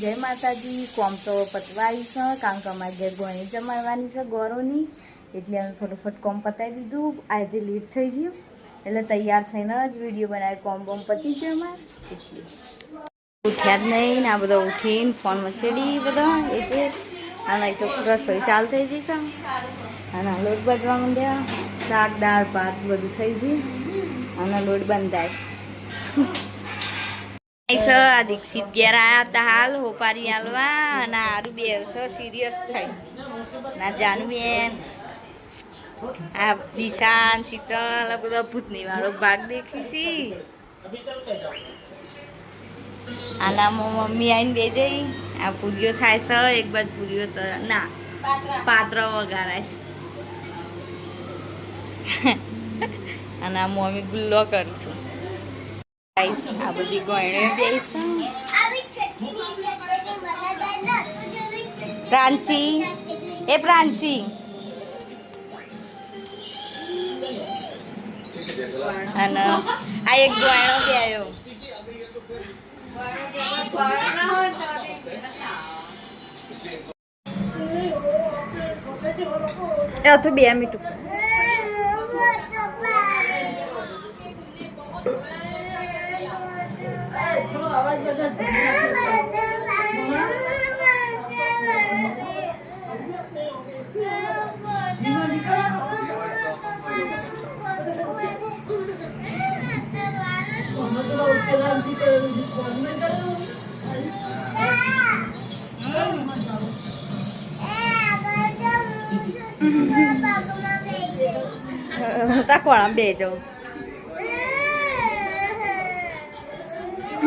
જય માતાજી, કોમ તો પતવાઈ છે, કારણ કે અમારે ઘેર ગોણી જમાડવાની છે ગોરોની. એટલે અમે ફટોફટ કોમ પતાવી દીધું. આજે લેટ થઈ ગયું. એટલે તૈયાર થઈને જ વીડિયો બનાવી કોમ બોમ પતી છે અમારે. એટલે ઉઠ્યા જ નહીં ને આ બધા ઉઠીને ફોન મચેડી બધા. એટલે અને તો રસોઈ ચાલુ થઈ જઈશ અને લોટ બાંધવા માંડ્યા. શાક, દાળ, ભાત બધું થઈ ગયું. અને લોટ બંધાય. છે, આ દીક્ષિત ઘેર આયા હતા હાલ, હોપારી હાલવા અને હારું બે સિરિયસ થઈ ના જાનબેન આ દિશાન શીતલ બધા ભૂતની વાળો ભાગ દેખી છી. આના મમ્મી આવીને બે જઈ આ પૂરીઓ થાય છે, એક બાજુ પૂરીઓ તો, ના, પાત્ર વગાડાય છે. અને આ મમ્મી ગુલ્લો કરીશું. ગાઈસ આ બધી ગોયણીઓ બેસું. પ્રાંસી. એ પ્રાંસી. અને આ એક ગોયણો કે આવ્યો એ તો બે tá com a beijo.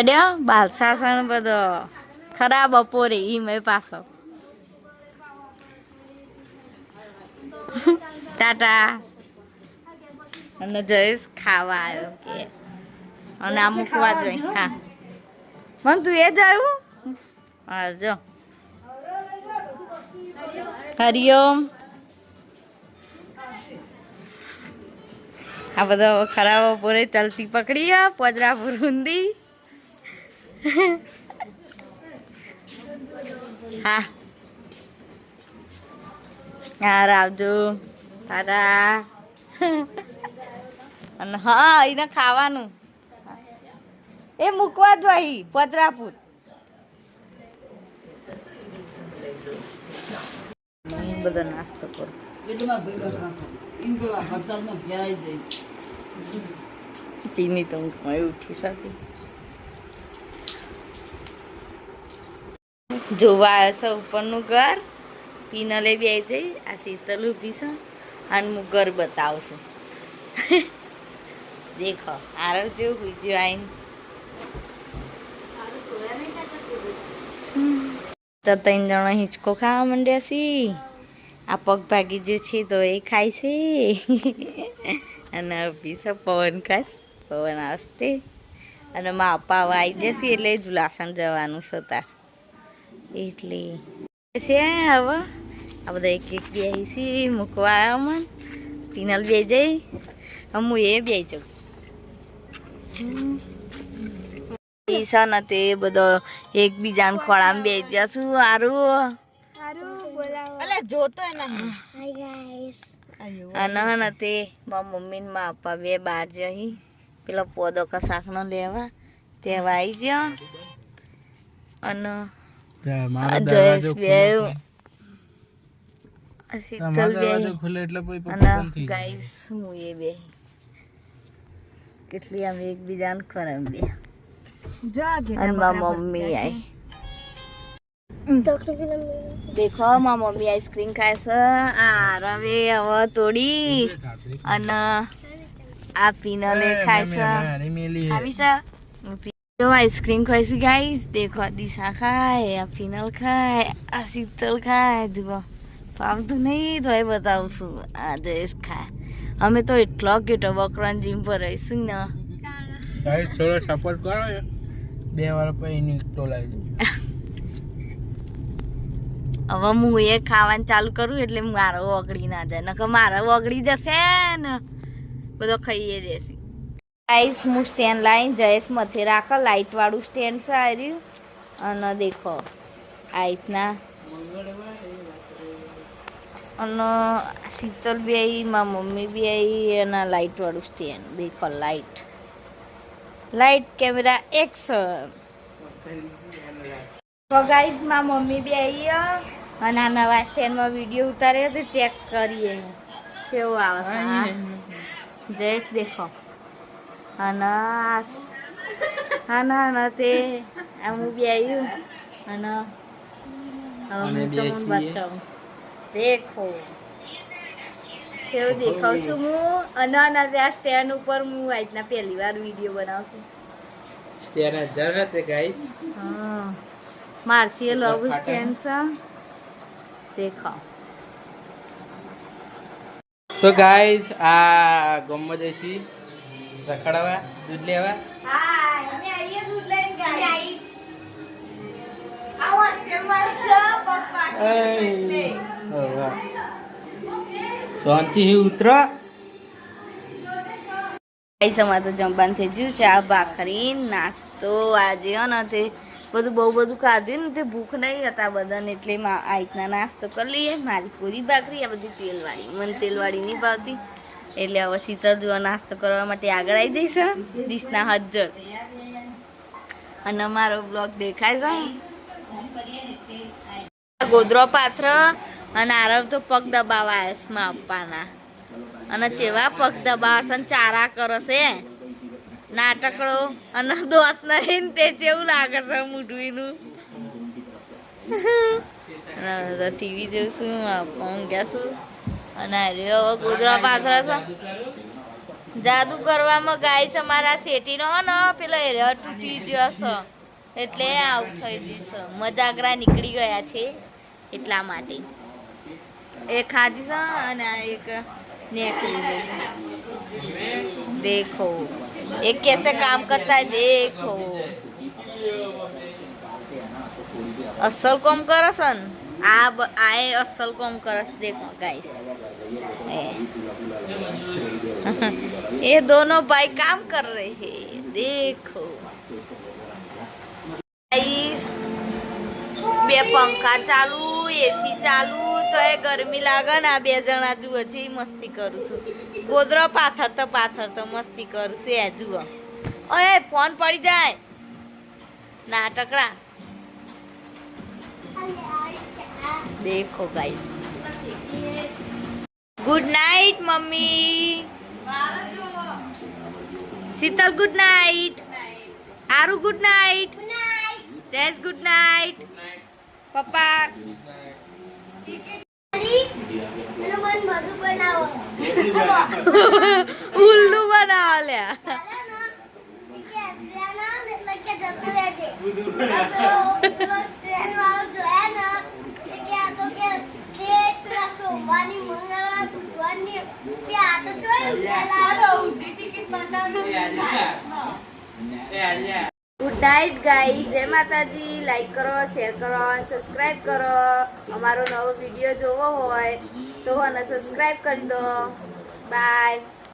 એડ્યો બાલસાસણ બધો ખરાબ બપોરે ઈ મેં પાછો. ટાટા. અને જયેશ ખાવા આવ્યો કે. અને આ મૂકવા જોઈ, હા. મન તું એ જ આવ્યું? હા, જો. હરિઓમ આ બધો ખરાબ બપોરે ચલતી પકડી આ, પોજરાપુર હા. યાર આવજો તારા અને હા એને ખાવાનું. એ મૂકવા જ અહીં બધો નાસ્તો કરો. પીની તો ઊંઘમાં ઉઠી હતી જોવા આવ્યા છે ઉપરનું ઘર. પીનલે બે જઈ આ શીતલ ઊભી છે અને હું ઘર બતાવશું દેખો આરવ જેવું હુજ્યું આઈને. તો ત્રણ જણા હિંચકો ખાવા માંડ્યા છી. આ પગ ભાગી જે છે તો એ ખાય છે. અને છે પવન ખાસ પવન આવશે. અને મા પપ્પા આવી જશે એટલે જુલાસણ જવાનું છે તાર. એટલે છે હવે આ બધા એક એક બે છે મૂકવા આવ્યા મન પિનલ બે જઈ હું એ બે જાઉં પૈસા ને તે બધો એકબીજાને ખોળામાં બે જશું સારું અલે જોતો નહીં અને તે મારા મમ્મી ને મારા પપ્પા બે બહાર જઈ પેલો પોદો કશાકનો લેવા તેવા આવી ગયો અને કેટલી આમ એકબીજાને ખરાબ બે. અને મારા મમ્મી આઈ દેખો મારી મમ્મી આઈસ્ક્રીમ ખાય છે. આ રવે હવે તોડી. અને આ પીનલે ખાય છે. આવી છે. જો આઈસ્ક્રીમ ખાય છે ગાઈસ દેખો આ દિશા ખાય આ ફિનલ ખાય આ શીતલ ખાય જુઓ ફાવતું નહીં તો એ બતાવું છું આ જયેશ ખાય અમે તો એટલો કેટો બકરાન જીમ પર રહીશું ને ગાઈસ થોડો સપોર્ટ કરો બે વાર પછી નીકળતો લાગે હવે હું એ ખાવાનું ચાલુ કરું એટલે મારો ઓગળી ના જાય નકર મારો ઓગળી જશે ને બધો ખાઈએ જશે ગાઈસ હું સ્ટેન્ડ લાઈન, જયેશ મથે લાઇટવાળું લાઇટ વાળું સ્ટેન્ડ આ અને દેખો, આ રીતના. અને શીતલ બી આવી મારી મમ્મી બી આવી અને લાઇટવાળું સ્ટેન્ડ. દેખો light light camera, action. Guys ગાઈસમાં mummy બી આવી અને આ નવા સ્ટેન્ડમાં વીડિયો ઉતાર્યો તો ચેક કરીએ. કેવું આવે. જયેશ, દેખો. અને હા ના તે આ હું આવ્યું અને હવે હું તમને બતાવું દેખો છેવ દેખાવ છું હું અને ના તે આ સ્ટેન્ડ ઉપર હું આજના પહેલી વાર વીડિયો બનાવશું સ્ટેન્ડ હજાર હતા ગાઈસ હા મારથી લવ સ્ટેન્ડ છે દેખાવ તો ગાઈઝ આ ગમત જઈશી રખડવા દૂધ લેવા. હાય અમે આઈએ દૂધ લઈને ગાઈસ આ છે પપ્પા ઉતરો. અમારે તો જમવાનું થઈ ગયું ચા ભાખરી નાસ્તો આજે તે બધું બહુ બધું ખાધું ને તે ભૂખ નહીં હતા બધાને એટલે આ રીતના નાસ્તો કરી લઈએ. મારી પૂરી ભાખરી આ બધી તેલવાળી. મને તેલવાળી નહીં ભાવતી. એટલે હવે શીતળ જોવા નાસ્તો કરવા માટે આગળ આવી જઈશ ડીશના હજર અને મારો બ્લોગ દેખાય છે ગોદરો પાત્ર અને આરવ તો પગ દબાવા એસમાં આપવાના અને ચેવા પગ દબાવશે ને ચારા કરશે નાટકડો અને દોત નહીં તે જેવું લાગે છે મૂઢવીનું. ટીવી જોઉં છું ઊંઘ્યા છું. અને રહ્યો ગોધરા પાથરા છે. જાદુ કરવામાં ગાય છે મારા શેટીનો હે ને, પેલો એરિયો તૂટી ગયો છે. એટલે આવું થઈ ગયું છે. મજાકરા નીકળી ગયા છે એટલા માટે. એ ખાધી છે અને એક દેખો. એક કેસે કામ કરતા દેખો. અસલ કોમ કરો છો ને? આ બ- આ એ અસલ કોમ કરસ देखो गाइस ये दोनों भाई काम कर रहे हैं देखो गाइस બે પંખા ચાલુ એસી ચાલુ તો એ ગરમી લાગે ને આ બે જણા જુઓ છે ઈ મસ્તી કરું છું ગોદરો પાથર તો પાથર તો મસ્તી કરું છું એ જુઓ ઓય ફોન પડી જાય નાટકડા देखो guys good night mummy. Sheetal good night Aru good night જેસ good night પપ્પા ઉલ્લુ બનાવો લ્યા એટલે કે જતું રહેજે ગુડ નાઇટ ગાઈ જય માતાજી. લાઈક કરો શેર કરો અને સબસ્ક્રાઇબ કરો. અમારો નવો વીડિયો જોવો હોય તો અને સબસ્ક્રાઇબ કરી દો. બાય